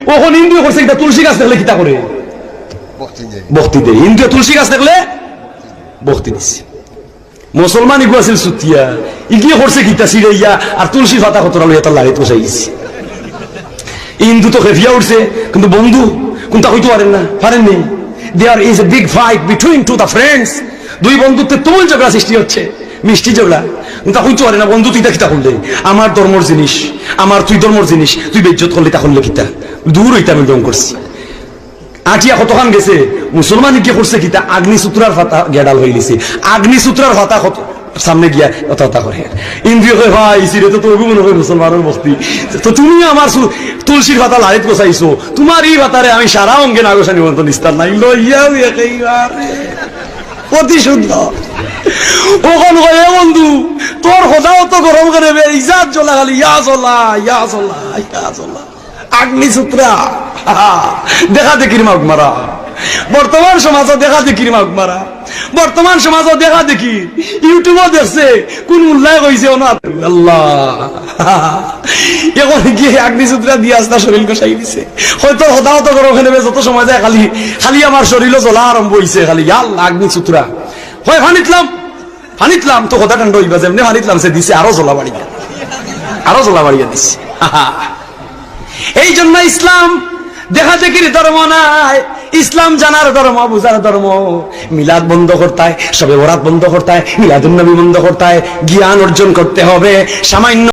ওখন ইন্দ্রিয় করছে এটা তুলসী গাছ দেখলে কিতা করে? বক্তি দেয়। ইন্দ্রিয় তুলসী গাছ দেখলে বক্তি দিচ্ছে মুসলমান ইগু আছিল সুতিয়া ইগিয়ে করছে কিতা? সিরাইয়া আর তুলসী পাতা কতরা লইয়া তার লাড়ি তোষাই গেছে হিন্দু তো খেফিয়া উঠছে কিন্তু বন্ধু কোনটা হইতে পারেন না? পারেননি there is a big fight between two the friends দুই বন্ধুত্বে তুমুল ঝগড়া সৃষ্টি হচ্ছে। মিষ্টি কিন্তু হইতে পারে না বন্ধু, তুই তা কিতা করলে আমার ধর্মর জিনিস, আমার তুই ধর্মর জিনিস, তুই বেজ্জত করলে তা করলে কিতা? দূর হইতে আমি দম করছি। আটিয়া কতখান গেছে? মুসলমান কি করছে কিতা? আগ্নি সূত্রার ফাতা গেডাল হয়ে গেছে আগ্নি সূত্রার ফাতা কত? সামনে গিয়া অত অত করে। ইন্দ্রিয় কই ভাই, সিরে তো তোর মনে হয় মুসলমানের বস্তি তো তুমি আমার তুলসীর কোসাইছো তোমার এই পাতারে আমি সারা অঙ্গে নাগসানি মন্ত নিস্তার নাই। লইয়া সুন্দর। ওখান কয়ে বন্ধু, তোর সদাও তো গরম করে ইজাত জ্বলা খালি, ইয়া জ্বলা ইয়া জ্বলা ইয়া জ্বলা দেখা দেখির মাগ মারা বর্তমান দেখা দেখির মাগ মারা বর্তমান দেখা দেখি, ইউটিউবও দেখছে, কোন কইছে আল্লাহ এখন গিয়ে দিয়ে শরীর দিছে। হয়তো হতা হত করো ওখানে যত সময় যায় খালি খালি আমার শরীরও জ্বলা আরম্ভ হইছে, খালি আল্লাহ আগ্নিসূত্রা হয় ফানিতলাম ফানিতলাম তো কথা কাণ্ড হইবা যেমনি ফানিতলাম সে দিছে, আরও জ্বলা বাড়িয়া। আরও জ্বলা বাড়িয়া দিছে। এই জন্য ইসলাম দেখা দেখির ধর্ম নাই। ইসলাম জানার ধর্ম, বুঝার ধর্ম। মিলাদ বন্ধ করতায়, সবে বরাত বন্ধ করতায় মিলাদুন্নবী বন্ধ করতায়। জ্ঞান অর্জন করতে হবে, সামান্য